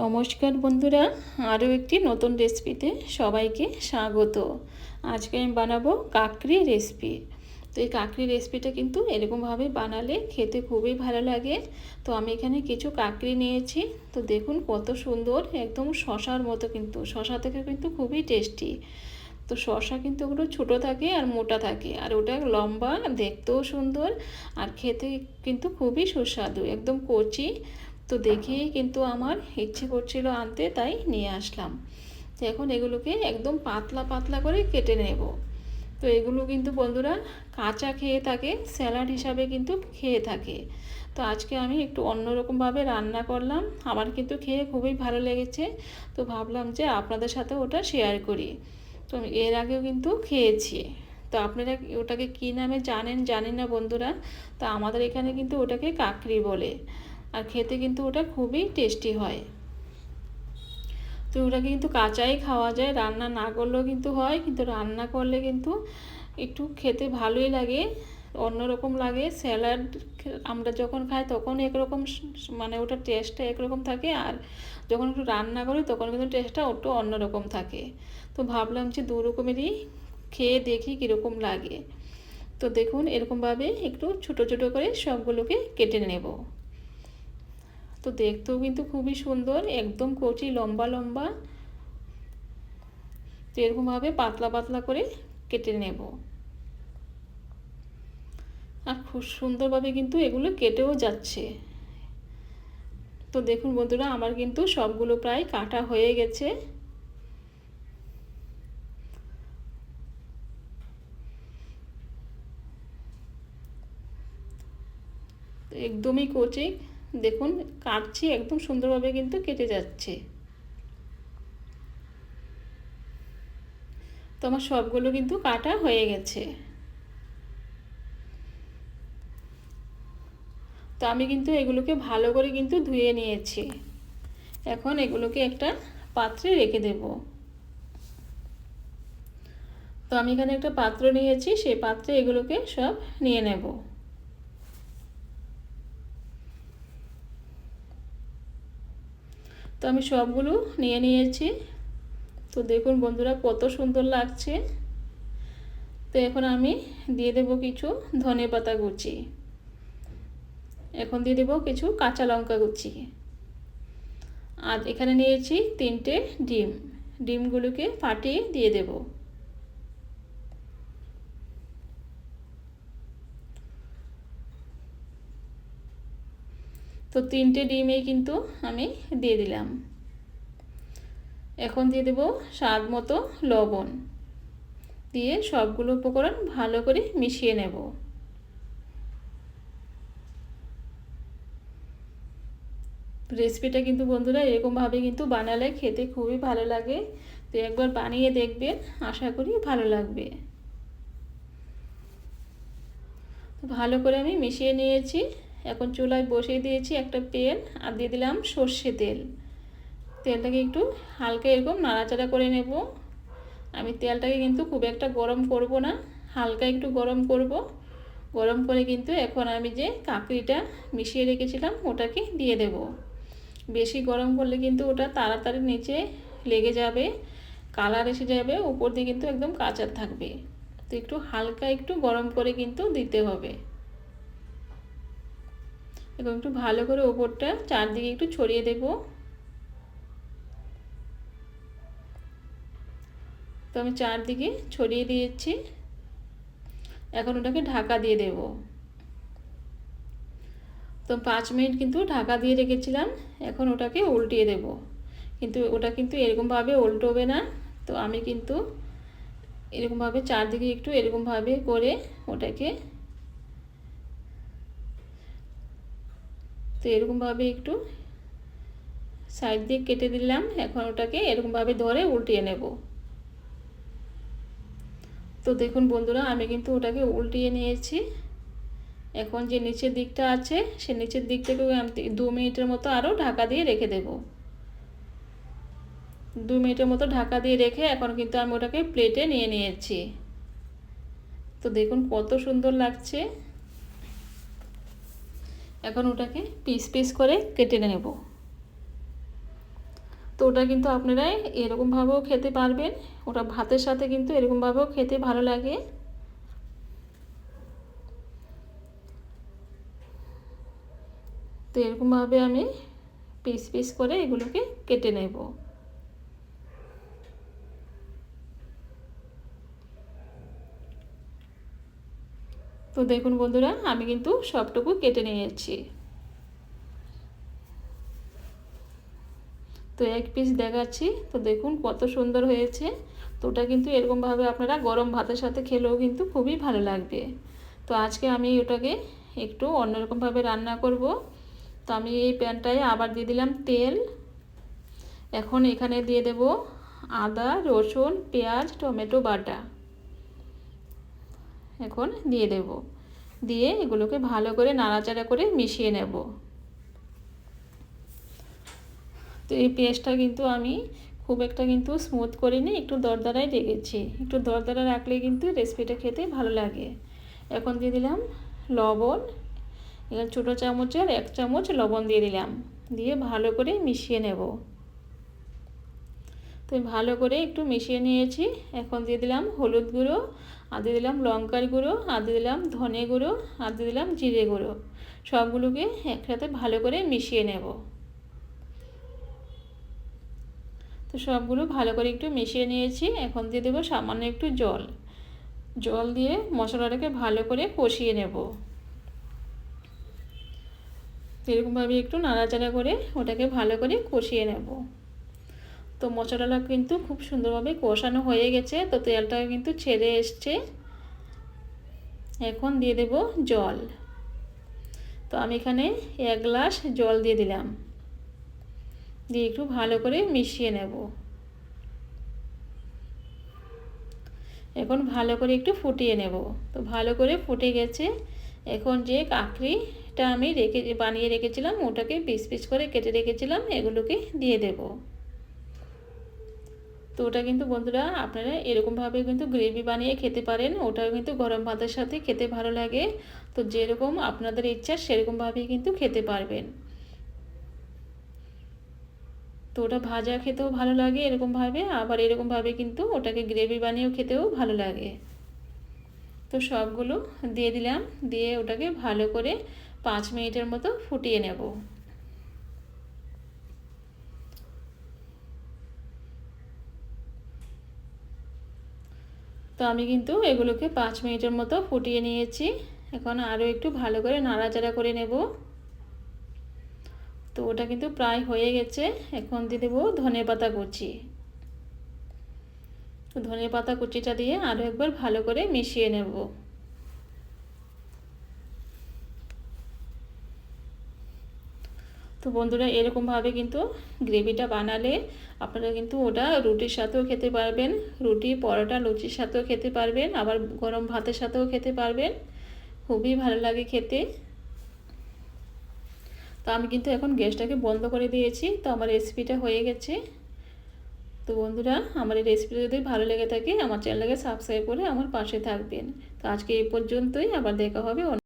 নমস্কার বন্ধুরা, আরও একটি নতুন রেসিপিতে সবাইকে স্বাগত। আজকে আমি বানাবো কাকড়ি রেসিপি তো এই কাকড়ি রেসিপিটা কিন্তু এরকমভাবে বানালে খেতে খুবই ভালো লাগে। তো আমি এখানে কিছু কাকড়ি নিয়েছি। তো দেখুন কত সুন্দর, একদম শশার মতো কিন্তু, শশা থেকে কিন্তু খুবই টেস্টি তো শশা কিন্তু ওগুলো ছোটো থাকে আর মোটা থাকে, আর ওটা লম্বা, দেখতেও সুন্দর, আর খেতে কিন্তু খুবই সুস্বাদু, একদম কচি। তো দেখেই কিন্তু আমার ইচ্ছে করছিল আনতে, তাই নিয়ে আসলাম। তো এখন এগুলোকে একদম পাতলা পাতলা করে কেটে নেব। তো এগুলো কিন্তু বন্ধুরা কাঁচা খেয়ে থাকে, স্যালাড হিসাবে কিন্তু খেয়ে থাকে। তো আজকে আমি একটু অন্যরকমভাবে রান্না করলাম, আমার কিন্তু খেয়ে খুবই ভালো লেগেছে। তো ভাবলাম যে আপনাদের সাথে ওটা শেয়ার করি। তো আমি এর আগেও কিন্তু খেয়েছি। তো আপনারা ওটাকে কী নামে জানেন জানেন না বন্ধুরা। তো আমাদের এখানে কিন্তু ওটাকে কাকড়ি বলে। আর খেতে কিন্তু ওটা খুবই টেস্টি হয়। তো ওটাকে কিন্তু কাঁচাই খাওয়া যায়, রান্না না করলেও কিন্তু হয়, কিন্তু রান্না করলে কিন্তু একটু খেতে ভালোই লাগে, অন্যরকম লাগে। স্যালাড আমরা যখন খাই তখন একরকম মানে ওটার টেস্টটা একরকম থাকে, আর যখন একটু রান্না করি তখন কিন্তু টেস্টটা একটু অন্যরকম থাকে। তো ভাবলাম যে দু রকমেরই খেয়ে দেখি কীরকম লাগে। তো দেখুন এরকমভাবে একটু ছোটো ছোটো করে সবগুলোকে কেটে নেব। তো দেখতেও কিন্তু খুবই সুন্দর, একদম কচি, লম্বা লম্বা। তো এরকমভাবে পাতলা পাতলা করে কেটে নেব। আর খুব সুন্দরভাবে কিন্তু এগুলো কেটেও যাচ্ছে। তো দেখুন বন্ধুরা, আমার কিন্তু সবগুলো প্রায় কাটা হয়ে গেছে। একদমই কচি। দেখুন কাটছি একদম সুন্দরভাবে কিন্তু কেটে যাচ্ছে। তো আমার সবগুলো কিন্তু কাটা হয়ে গেছে। তো আমি কিন্তু এগুলোকে ভালো করে কিন্তু ধুয়ে নিয়েছি। এখন এগুলোকে একটা পাত্রে রেখে দেব। তো আমি এখানে একটা পাত্র নিয়েছি, সেই পাত্রে এগুলোকে সব নিয়ে নেব। তো আমি সবগুলো নিয়ে নিয়েছি। তো দেখুন বন্ধুরা কত সুন্দর লাগছে। তো এখন আমি দিয়ে দেব কিছু ধনে পাতা কুচি। এখন দিয়ে দেব কিছু কাঁচা লঙ্কা কুচি। আর এখানে নিয়েছি তিনটে ডিম। ডিমগুলোকে ফাটিয়ে দিয়ে দেবো। তো তিনটে ডিমই কিন্তু আমি দিয়ে দিলাম। এখন দিয়ে দেব স্বাদ মতো লবণ। দিয়ে সবগুলো উপকরণ ভালো করে মিশিয়ে নেব। রেসিপিটা কিন্তু বন্ধুরা এরকমভাবে কিন্তু বানালে খেতে খুবই ভালো লাগে। তো একবার বানিয়ে দেখবেন, আশা করি ভালো লাগবে। ভালো করে আমি মিশিয়ে নিয়েছি। এখন চুলায় বসিয়ে দিয়েছি একটা পেন আর দিয়ে দিলাম সর্ষে তেল। তেলটাকে একটু হালকা এরকম নাড়াচাড়া করে নেব। আমি তেলটাকে কিন্তু খুব একটা গরম করব না, হালকা একটু গরম করব। গরম করে কিন্তু এখন আমি যে কাঁকড়িটা মিশিয়ে রেখেছিলাম ওটাকে দিয়ে দেব। বেশি গরম করলে কিন্তু ওটা তাড়াতাড়ি নিচে লেগে যাবে, কালার এসে যাবে, উপর দিয়ে কিন্তু একদম কাঁচা থাকবে। তো একটু হালকা একটু গরম করে কিন্তু দিতে হবে। এবং একটু ভালো করে ওপরটা চারদিকে একটু ছড়িয়ে দেব। তো আমি চারদিকে ছড়িয়ে দিয়েছি। এখন ওটাকে ঢাকা দিয়ে দেব। তো পাঁচ মিনিট কিন্তু ঢাকা দিয়ে রেখেছিলাম, এখন ওটাকে উল্টিয়ে দেব। কিন্তু ওটা কিন্তু এরকমভাবে উল্টোবে না, তো আমি কিন্তু এরকমভাবে চারদিকে একটু এরকমভাবে করে ওটাকে তো এরকমভাবে একটু সাইড দিয়ে কেটে দিলাম। এখন ওটাকে এরকমভাবে ধরে উল্টিয়ে নেব। তো দেখুন বন্ধুরা, আমি কিন্তু ওটাকে উল্টিয়ে নিয়েছি। এখন যে নিচের দিকটা আছে, সে নিচের দিকটাকে দু মিনিটের মতো আরও ঢাকা দিয়ে রেখে দেব। দু মিনিটের মতো ঢাকা দিয়ে রেখে এখন কিন্তু আমি ওটাকে প্লেটে নিয়ে নিয়েছি। তো দেখুন কত সুন্দর লাগছে। এখন ওটাকে পিস পিস করে কেটে নেব। তো ওটা কিন্তু আপনারা এরকমভাবেও খেতে পারবেন। ওটা ভাতের সাথে কিন্তু এরকমভাবেও খেতে ভালো লাগে। তো এরকমভাবে আমি পিস পিস করে এগুলোকে কেটে নেব। তো দেখুন বন্ধুরা, আমি কিন্তু সবটুকু কেটে নিয়েছি। তো এক পিস দেখাচ্ছি, তো দেখুন কত সুন্দর হয়েছে। তো ওটা কিন্তু এরকমভাবে আপনারা গরম ভাতের সাথে খেলেও কিন্তু খুবই ভালো লাগবে। তো আজকে আমি ওটাকে একটু অন্যরকমভাবে রান্না করব। তো আমি এই প্যানটায় আবার দিয়ে দিলাম তেল। এখন এখানে দিয়ে দেব আদা, রসুন, পেঁয়াজ, টমেটো, বাটা। এখন দিয়ে দেব। দিয়ে এগুলোকে ভালো করে নাড়াচাড়া করে মিশিয়ে নেব। তো এই পেস্টটা কিন্তু আমি খুব একটা কিন্তু স্মুথ করিনি, একটু দরদারাই রেখেছি। একটু দরদারা রাখলে কিন্তু রেসিপিটা খেতে ভালো লাগে। এখন দিয়ে দিলাম লবণ এখানে ছোটো চামচের এক চামচ লবণ দিয়ে দিলাম। দিয়ে ভালো করে মিশিয়ে নেব। তো ভালো করে একটু মিশিয়ে নিয়েছি। এখন দিয়ে দিলাম হলুদ গুঁড়ো আর দিয়ে দিলাম লঙ্কার গুঁড়ো, আর দিয়ে দিলাম ধনে গুঁড়ো, আর দিয়ে দিলাম জিরে গুঁড়ো। সবগুলোকে একসাথে ভালো করে মিশিয়ে নেব। তো সবগুলো ভালো করে একটু মিশিয়ে নিয়েছি। এখন দিয়ে দেবো সামান্য একটু জল। জল দিয়ে মশলাটাকে ভালো করে কষিয়ে নেব। এরকমভাবে একটু নাড়াচাড়া করে ওটাকে ভালো করে কষিয়ে নেব। তো মশলাটা কিন্তু খুব সুন্দরভাবে কষানো হয়ে গেছে, তো তেলটা কিন্তু ছেড়ে এসছে। এখন দিয়ে দেব জল। তো আমি এখানে এক গ্লাস জল দিয়ে দিলাম। দিয়ে একটু ভালো করে মিশিয়ে নেব। এখন ভালো করে একটু ফুটিয়ে নেব। তো ভালো করে ফুটে গেছে। এখন যে কাঁকড়িটা আমি রেখে, বানিয়ে রেখেছিলাম, ওটাকে পিস পিস করে কেটে রেখেছিলাম, এগুলোকে দিয়ে দেব। তো ওটা কিন্তু বন্ধুরা আপনারা এরকমভাবে কিন্তু গ্রেভি বানিয়ে খেতে পারেন। ওটাও কিন্তু গরম ভাতের সাথে খেতে ভালো লাগে। তো যেরকম আপনাদের ইচ্ছা সেরকমভাবেই কিন্তু খেতে পারবেন। তো ওটা ভাজা খেতেও ভালো লাগে এরকমভাবে। আবার এরকমভাবে কিন্তু ওটাকে গ্রেভি বানিয়েও খেতেও ভালো লাগে। তো সবগুলো দিয়ে দিলাম। দিয়ে ওটাকে ভালো করে পাঁচ মিনিটের মতো ফুটিয়ে নেব। তো আমি কিন্তু এগুলোকে পাঁচ মিনিটের মতো ফুটিয়ে নিয়েছি। এখন আরও একটু ভালো করে নাড়াচাড়া করে নেব। তো ওটা কিন্তু প্রায় হয়ে গেছে। এখন দিয়ে দেবো ধনে পাতা কুচি। তো ধনে পাতা কুচিটা দিয়ে আরও একবার ভালো করে মিশিয়ে নেব। তো বন্ধুরা, এরকমভাবে কিন্তু গ্রেভিটা বানালে আপনারা কিন্তু ওটা রুটির সাথেও খেতে পারবেন, রুটি, পরোটা, লুচির সাথেও খেতে পারবেন, আবার গরম ভাতের সাথেও খেতে পারবেন। খুবই ভালো লাগে খেতে। তো আমি কিন্তু এখন গ্যাসটাকে বন্ধ করে দিয়েছি, তো আমার রেসিপিটা হয়ে গেছে। তো বন্ধুরা, আমার এই রেসিপিটা যদি ভালো লেগে থাকে, আমার চ্যানেলটাকে সাবস্ক্রাইব করে আমার পাশে থাকবেন। তো আজকে এই পর্যন্তই, আবার দেখা হবে